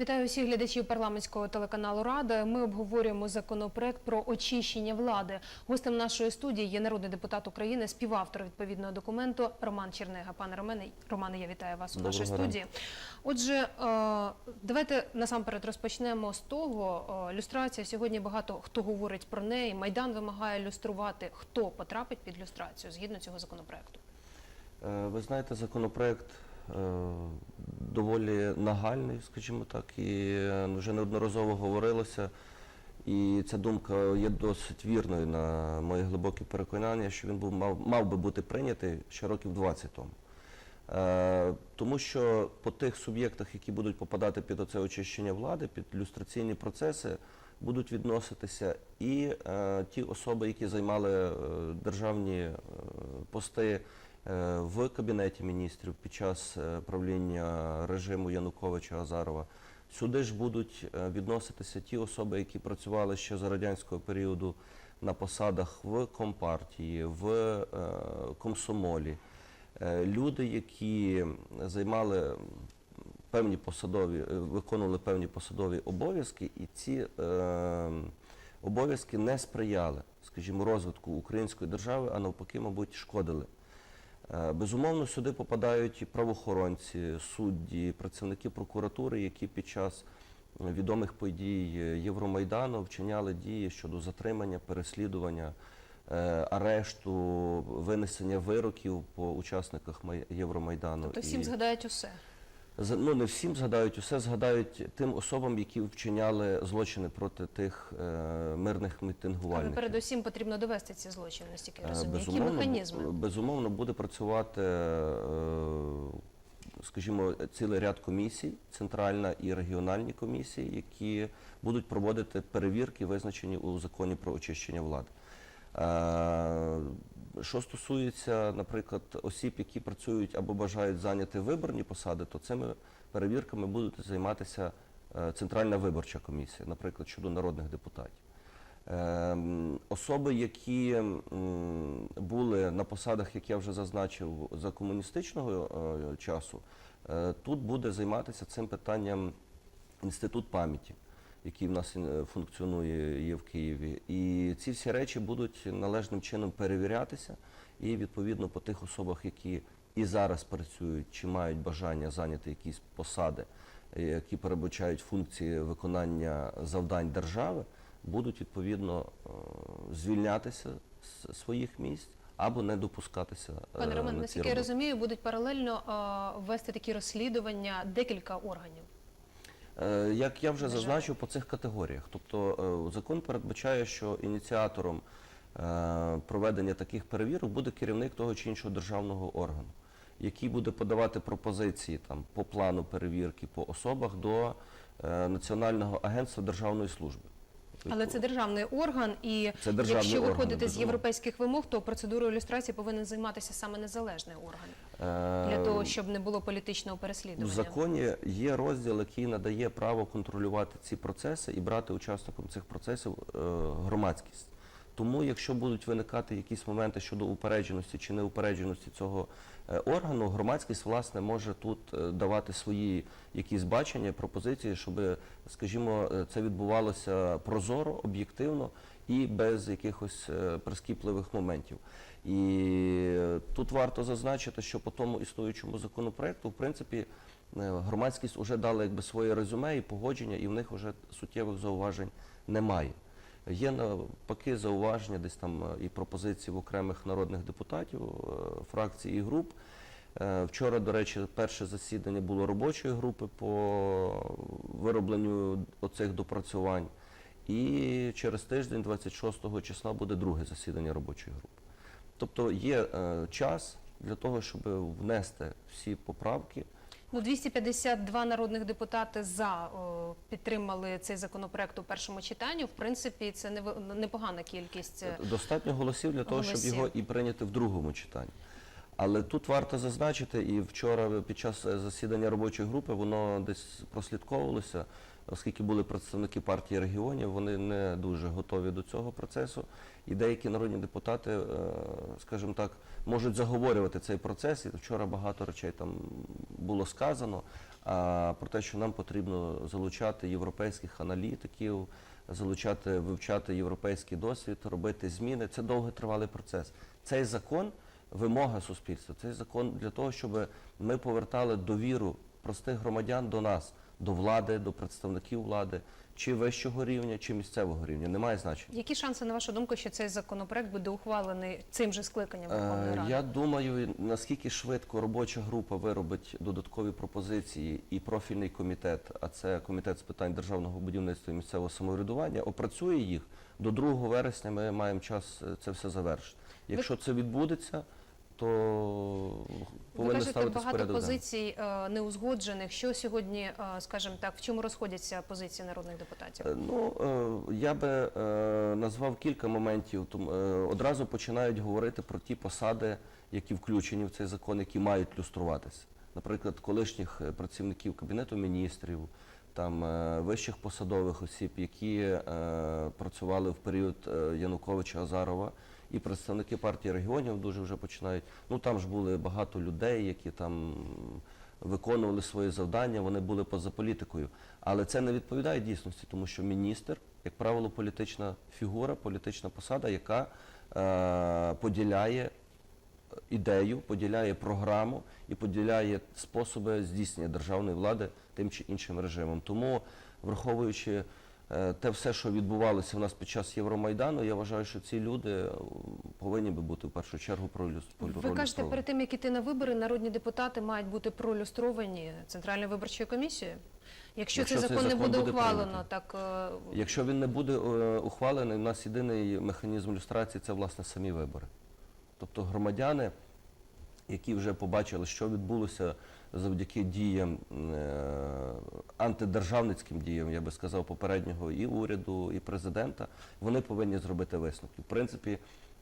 Вітаю всіх глядачів парламентського телеканалу Рада. Ми обговорюємо законопроект про очищення влади. Гостем нашої студії є народний депутат України, співавтор відповідного документу Роман Чернега. Пане Романе, Романе, я вітаю вас у нашій Доброго студії. Отже, е, давайте насамперед розпочнемо з того. е, Люстрація сьогодні багато хто говорить про неї. Майдан вимагає люструвати. Хто потрапить під люстрацію згідно цього законопроекту? Е, Ви знаєте, законопроект доволі нагальний, скажімо так, і е, вже неодноразово говорилося. І ця думка є досить вірною на моє глибоке переконання, що він був мав, мав би бути прийнятий ще років 20 тому. Е, тому що по тих суб'єктах, які будуть попадати під оце очищення влади, під люстраційні процеси, будуть відноситися і е, ті особи, які займали е, державні е, пости е, в кабінеті міністрів під час е, правління режиму Януковича Азарова. Сюди ж будуть е, відноситися ті особи, які працювали ще за радянського періоду на посадах в компартії, в е, комсомолі. Е, Люди, які займали певні посадові, е, виконували певні посадові обов'язки, і ці е, обов'язки не сприяли, скажімо, розвитку української держави, а навпаки, мабуть, шкодили. Е, Безумовно, сюди попадають і правоохоронці, судді, працівники прокуратури, які під час відомих подій Євромайдану вчиняли дії щодо затримання, переслідування, е, арешту, винесення вироків по учасниках Євромайдану. Тобто всім згадають усе. Ну, не всім згадають, усе згадають тим особам, які вчиняли злочини проти тих е, мирних Але передусім потрібно довести ці злочини, наскільки я Е, розумію. Які безумовно, механізми? Безумовно, буде працювати, е, скажімо, цілий ряд комісій, центральна і регіональні комісії, які будуть проводити перевірки, визначені у законі про очищення влади. Що стосується, наприклад, осіб, які працюють або бажають зайняти виборні посади, то цими перевірками будуть займатися е, Центральна виборча комісія, наприклад, щодо народних депутатів. Ем, Особи, які були на посадах, як я вже зазначив, за комуністичного е, часу, е, тут буде займатися цим питанням інститут пам'яті, який в нас е, функціонує є в Києві. І ці всі речі будуть належним чином перевірятися, і відповідно по тих особах, які і зараз працюють, чи мають бажання зайняти якісь посади, е, які передбачають функції виконання завдань держави, будуть відповідно е, звільнятися з своїх місць або не допускатися. Пане Роман, наскільки я розумію, будуть паралельно вести такі розслідування декілька органів. Е, Як я вже зазначив по цих категоріях, тобто е, закон передбачає, що ініціатором е, проведення таких перевірок буде керівник того чи іншого державного органу, який буде подавати пропозиції там по плану перевірки по особах до Національного агентства державної служби. Але це державний орган, і Це державний якщо орган, виходити з європейських вимог, то процедурою ілюстрації повинен займатися саме незалежний орган Е, для того, щоб не було політичного У переслідування. законі є розділ, який надає право контролювати ці процеси і брати учасником цих процесів е, громадськість. Тому, якщо будуть виникати якісь моменти щодо упередженості чи неупередженості цього е, органу, громадськість власне може тут е, давати свої якісь бачення, пропозиції, щоб, скажімо, е, це відбувалося прозоро, об'єктивно і без якихось прискіпливих моментів. І тут варто зазначити, що по тому існуючому законопроекту, в принципі, громадськість вже дала якби своє резюме і погодження, і в них вже суттєвих зауважень немає. Є навпаки зауваження, десь там е, і пропозиції в окремих народних депутатів, е, фракцій і груп. Е, Вчора, до речі, перше засідання було робочої групи по виробленню оцих допрацювань. І через тиждень, 26 числа, буде друге засідання робочої групи. Тобто є час для того, щоб внести всі поправки. Ну, 252 народних депутати за о, підтримали цей законопроект у першому читанні. В принципі, це неви- непогана кількість. е, Достатньо голосів для того, щоб його і прийняти в другому читанні. Але тут варто зазначити, і вчора під час е, засідання робочої групи воно десь прослідковувалося, оскільки були представники партії регіонів, вони не дуже готові до цього процесу. І деякі народні депутати, е, скажімо так, можуть заговорювати цей процес. І вчора багато речей там було сказано. а про те, що нам потрібно залучати європейських аналітиків, залучати, вивчати європейський досвід, робити зміни. Це довготривалий процес. Цей закон вимога суспільства. Цей закон для того, щоб ми повертали довіру простих громадян до нас, до влади, до представників влади, чи вищого рівня, чи місцевого рівня. Немає значення. Які шанси, на вашу думку, що цей законопроект буде ухвалений цим же скликанням Верховної Е, Ради? Я думаю, наскільки швидко робоча група виробить додаткові пропозиції і профільний комітет, а це комітет з питань державного будівництва і місцевого самоврядування, опрацює їх до 2 вересня. Ми маємо час е, це все завершити. Якщо це відбудеться, то Ви повинен ставитись багато порядок. позицій е, неузгоджених. Що сьогодні, е, скажімо так, в чому розходяться позиції народних депутатів? Е, Ну, я би назвав кілька моментів. Одразу починають говорити про ті посади, які включені в цей закон, які мають люструватися. Наприклад, колишніх працівників Кабінету міністрів, там вищих посадових осіб, які працювали в період Януковича Азарова, і представники партії регіонів дуже вже починають. Ну там ж були багато людей, які там виконували свої завдання, вони були поза політикою. Але це не відповідає дійсності, тому що міністр, як правило, політична фігура, політична посада, яка е, поділяє ідею, поділяє програму і поділяє способи здійснення державної влади тим чи іншим режимом. Тому, враховуючи те все, що відбувалося в нас під час Євромайдану, я вважаю, що ці люди е, повинні би бути в першу чергу пролюс- Ви кажете, перед тим як іти на вибори, народні депутати мають бути пролюстровані Центральною виборчою комісією. Якщо, Якщо цей цей закон не буде буде ухвалено, так е, Якщо він не буде е, ухвалений, у нас єдиний механізм люстрації це власне самі вибори. Тобто громадяни, які вже побачили, що відбулося завдяки діям е, антидержавницьким діям, я би сказав, попереднього і уряду, і президента, вони повинні зробити висновки. В принципі,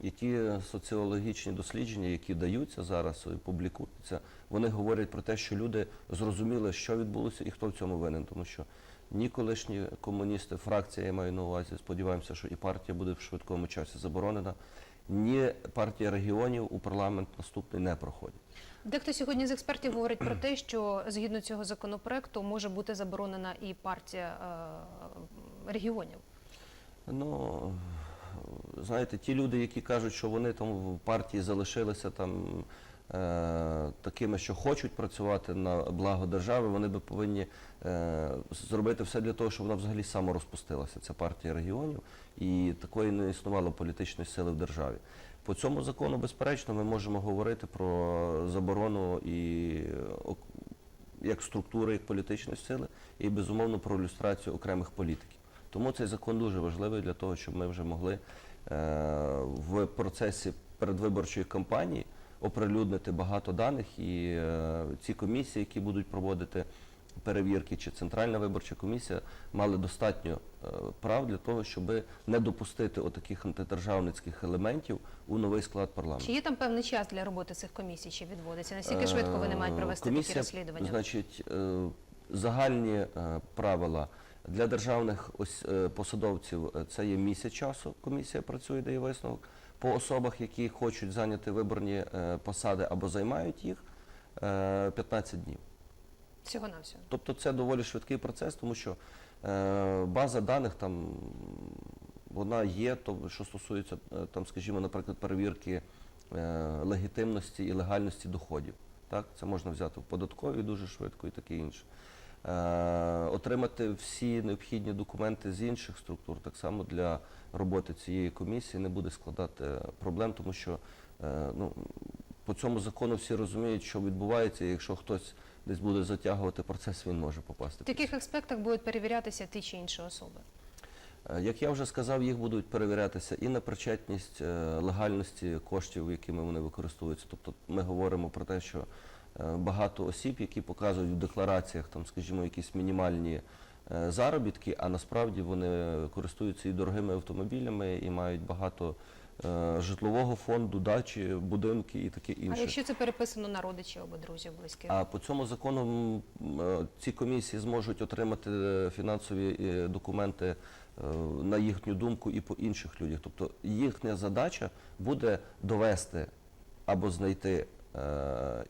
і ті соціологічні дослідження, які даються зараз і публікуються, вони говорять про те, що люди зрозуміли, що відбулося і хто в цьому винен, тому що ні колишні комуністи, фракція, я маю на увазі, сподіваємося, що і партія буде в швидкому часі заборонена, ні партія регіонів у парламент наступний не проходять. дехто сьогодні з експертів говорить про те, що згідно цього законопроекту може бути заборонена і партія е, регіонів. Ну, знаєте, ті люди, які кажуть, що вони там в партії залишилися там е, такими, що хочуть працювати на благо держави, вони би повинні е, зробити все для того, щоб вона взагалі саморозпустилася, ця партія регіонів, і такої не існувало політичної сили в державі. По цьому закону, безперечно, ми можемо говорити про заборону і е, як структури, як політичної сили, і безумовно про ілюстрацію окремих політиків. Тому цей закон дуже важливий для того, щоб ми вже могли е, в процесі передвиборчої кампанії оприлюднити багато даних, і е, ці комісії, які будуть проводити перевірки, чи Центральна виборча комісія мали достатньо е, прав для того, щоб не допустити отаких антидержавницьких елементів у новий склад парламенту. Чи є там певний час для роботи цих комісій, чи відводиться? Наскільки швидко вони мають провести Е, Комісія, такі розслідування? Значить, е, загальні е, правила для державних ось, е, посадовців е, це є місяць часу. Комісія працює, дає висновок. По особах, які хочуть зайняти виборні е, посади або займають їх, е, 15 днів. Всього на всього. Тобто це доволі швидкий процес, тому що е, база даних там вона є, то що стосується е, там, скажімо, наприклад, перевірки е, легітимності і легальності доходів. Так, це можна взяти в податковій дуже швидко і таке інше. Е, отримати всі необхідні документи з інших структур, так само для роботи цієї комісії не буде складати проблем, тому що е, ну, по цьому закону всі розуміють, що відбувається, і якщо хтось десь буде затягувати процес, він може попасти. В яких аспектах будуть перевірятися ті чи інші особи? Е, Як я вже сказав, їх будуть перевірятися і на причетність е, легальності коштів, якими вони використовуються. Тобто ми говоримо про те, що е, багато осіб, які показують в деклараціях, там, скажімо, якісь мінімальні заробітки, а насправді вони користуються і дорогими автомобілями, і мають багато житлового фонду, дачі, будинки і таке інше. А якщо це переписано на родичів або друзів близьких? А по цьому закону е, ці комісії зможуть отримати е, фінансові е, документи е, на їхню думку і по інших людях. Тобто їхня задача буде довести або знайти е,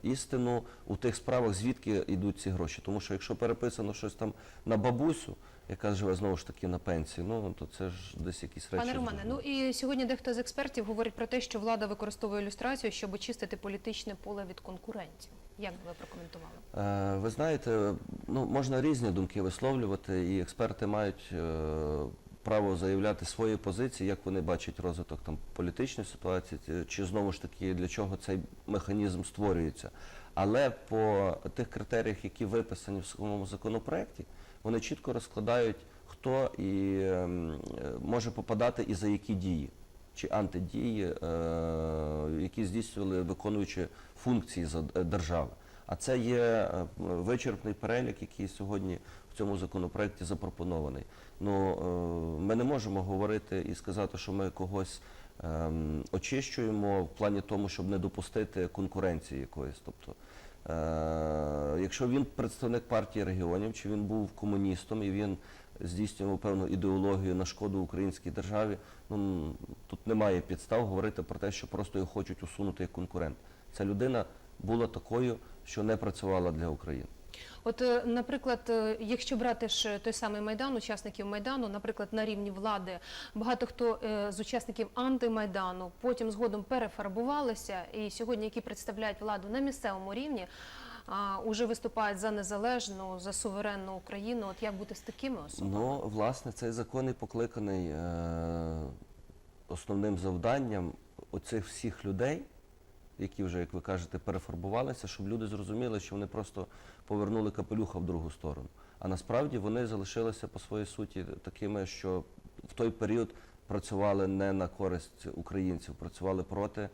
істину у тих справах, звідки йдуть ці гроші. Тому що якщо переписано щось там на бабусю, яка живе знову ж таки на пенсії, ну то це ж десь якісь речі. Пане Романе, ну і сьогодні дехто з експертів говорить про те, що влада використовує ілюстрацію, щоб очистити політичне поле від конкурентів. Як би ви прокоментували? Е, Ви знаєте, ну можна різні думки висловлювати, і експерти мають е, право заявляти свої позиції, як вони бачать розвиток там політичної ситуації, чи знову ж таки для чого цей механізм створюється. Але по тих критеріях, які виписані в самому законопроекті, вони чітко розкладають, хто і ем, може попадати і за які дії. Чи антидії, е, які здійснювали виконуючи функції е, держави. А це є е, вичерпний перелік, який сьогодні в цьому законопроекті запропонований. Ну е, ми не можемо говорити і сказати, що ми когось ем, очищуємо в плані тому, щоб не допустити конкуренції якоїсь. Тобто, е, якщо він представник партії регіонів, чи він був комуністом і він здійснював певну ідеологію на шкоду українській державі, ну тут немає підстав говорити про те, що просто його хочуть усунути як конкурент. Ця людина була такою, що не працювала для України. От, е, наприклад, е, якщо брати ж той самий майдан, учасників майдану, наприклад, на рівні влади, багато хто е, з учасників антимайдану потім згодом перефарбувалися, і сьогодні, які представляють владу на місцевому рівні, уже виступають за незалежну, за суверенну Україну. От як бути з такими особами? Ну, власне, цей закон і покликаний е, основним завданням оцих всіх людей, які вже, як ви кажете, перефарбувалися, щоб люди зрозуміли, що вони просто повернули капелюха в другу сторону. А насправді вони залишилися по своїй суті такими, що в той період працювали не на користь українців, працювали проти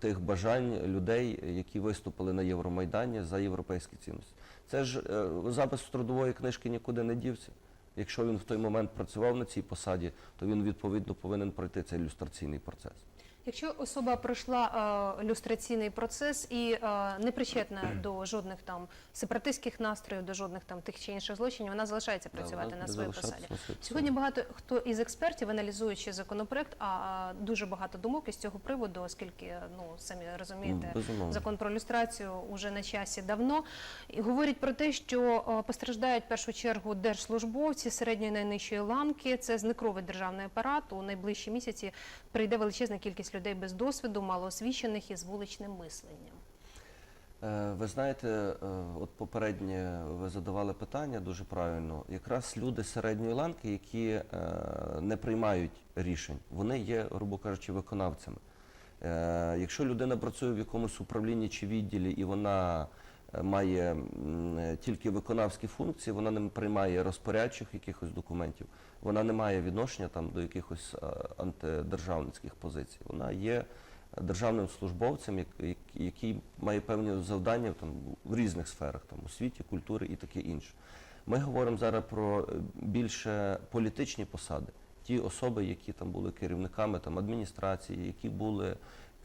тих бажань людей, які виступили на Євромайдані за європейські цінності. Це ж е, запис трудової книжки нікуди не дівся. Якщо він в той момент працював на цій посаді, то він відповідно повинен пройти цей ілюстраційний процес. Якщо особа пройшла е, люстраційний процес і е, не причетна до жодних там сепаратистських настроїв, до жодних там тих чи інших злочинів, вона залишається працювати вона на своїй посаді. Сьогодні багато хто із експертів, аналізуючи законопроект, а а дуже багато думок із цього приводу, оскільки ну самі розумієте, безумовно. закон про люстрацію уже на часі давно. І говорять про те, що е, постраждають в першу чергу держслужбовці середньої найнижчої ланки. Це зникровий державний апарат. У найближчі місяці прийде величезна кількість людей без досвіду, малоосвічених і з вуличним мисленням. Е, Ви знаєте, е, от попереднє ви задавали питання дуже правильно. Якраз люди середньої ланки, які е, не приймають рішень, вони є, грубо кажучи, виконавцями. Якщо людина працює в якомусь управлінні чи відділі і вона має тільки виконавські функції, вона не приймає розпорядчих якихось документів, вона не має відношення там до якихось е, антидержавницьких позицій. Вона є державним службовцем, як- як- який має певні завдання там, в різних сферах, там, освіті, культури і таке інше. Ми говоримо зараз про е, більше політичні посади. Ті особи, які там були керівниками там, адміністрації, які були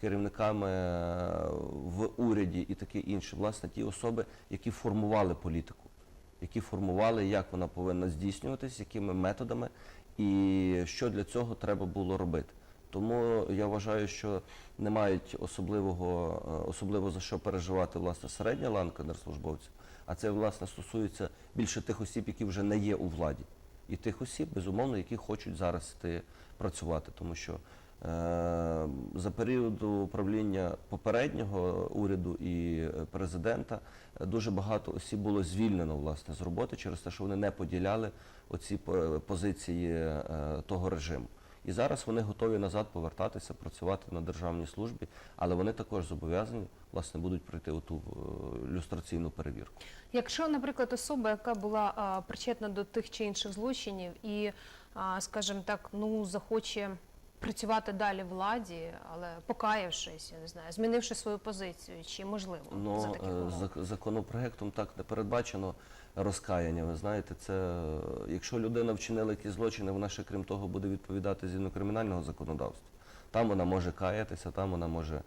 керівниками е, в уряді і таке інше. Власне, ті особи, які формували політику, які формували, як вона повинна здійснюватись, якими методами і що для цього треба було робити. Тому я вважаю, що не мають особливого, е, особливо за що переживати власне середня ланка держслужбовців, а це власне стосується більше тих осіб, які вже не є у владі, і тих осіб, безумовно, які хочуть зараз йти працювати, тому що за періоду управління попереднього уряду і е, президента е, дуже багато осіб було звільнено власне з роботи через те, що вони не поділяли оці позиції е, того режиму. І зараз вони готові назад повертатися, працювати на державній службі, але вони також зобов'язані власне будуть пройти оту е, люстраційну перевірку. Якщо, наприклад, особа, яка була причетна до тих чи інших злочинів, і, скажімо так, ну захоче працювати далі владі, але покаявшись, я не знаю, змінивши свою позицію, чи можливо за Ну таких е, умов? законопроектом так не передбачено розкаяння. Ви знаєте, це е, якщо людина вчинила якісь злочини, вона ще крім того буде відповідати згідно кримінального законодавства. Там вона може каятися, там вона може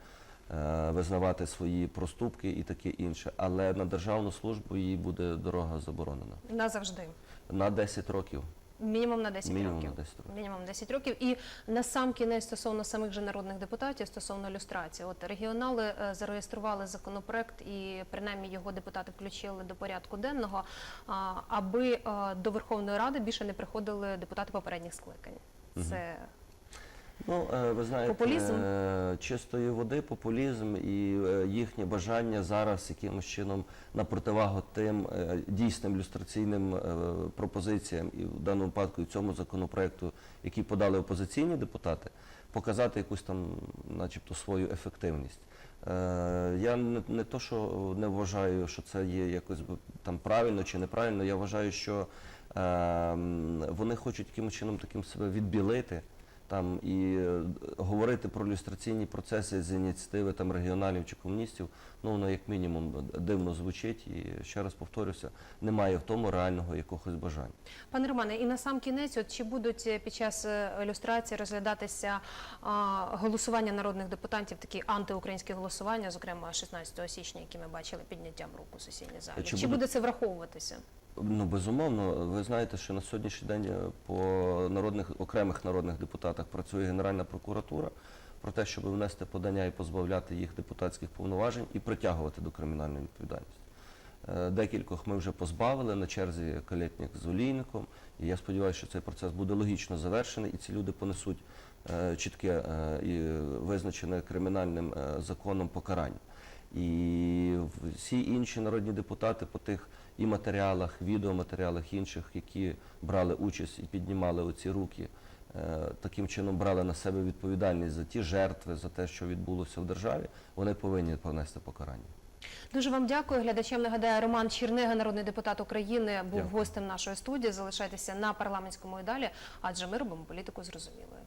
е, визнавати свої проступки і таке інше. Але на державну службу їй буде дорога заборонена Назавжди. на 10 років. Мінімум на 10 Мінімум років. на 10 років. Мінімум 10 років. І на сам кінець стосовно самих же народних депутатів, стосовно люстрації. От регіонали е, зареєстрували законопроект і принаймні його депутати включили до порядку денного, аби е, до Верховної Ради більше не приходили депутати попередніх скликань. Це Ну, е, ви знаєте, Популізм? е, чистої води, популізм і е, їхнє бажання зараз якимось чином на противагу тим дійсним люстраційним пропозиціям і в даному випадку і в цьому законопроекту, які подали опозиційні депутати, показати якусь там, начебто, свою ефективність. Я не, не то, що не вважаю, що це є якось би там правильно чи неправильно. Я вважаю, що е, вони хочуть якимось чином таким себе відбілити там і е, говорити про люстраційні процеси з ініціативи там регіоналів чи комуністів, ну воно як мінімум дивно звучить. І ще раз повторюся, немає в тому реального якогось бажання. Пане Романе, і на сам кінець, от чи будуть е, під час е, ілюстрації розглядатися а, голосування народних депутатів, такі антиукраїнські голосування, зокрема 16 січня, які ми бачили підняттям рук у сесійній залі? Чи Чи, буде це враховуватися? Ну безумовно, ви знаєте, що на сьогоднішній день е, по народних окремих народних депутатах працює Генеральна прокуратура про те, щоб внести подання і позбавляти їх депутатських повноважень і притягувати до кримінальної відповідальності. Е, Декількох ми вже позбавили на черзі Калєтнік з Олійником, і я сподіваюся, що цей процес буде логічно завершений, і ці люди понесуть е, чітке і визначене кримінальним законом покарання. І всі інші народні депутати по тих і матеріалах, відеоматеріалах інших, які брали участь і піднімали оці руки, е, таким чином брали на себе відповідальність за ті жертви, за те, що відбулося в державі, вони повинні понести покарання. Дуже вам дякую. Глядачам нагадаю, Роман Чернега, народний депутат України, був Дякую. гостем нашої студії. Залишайтеся на парламентському і далі, адже ми робимо політику зрозумілою.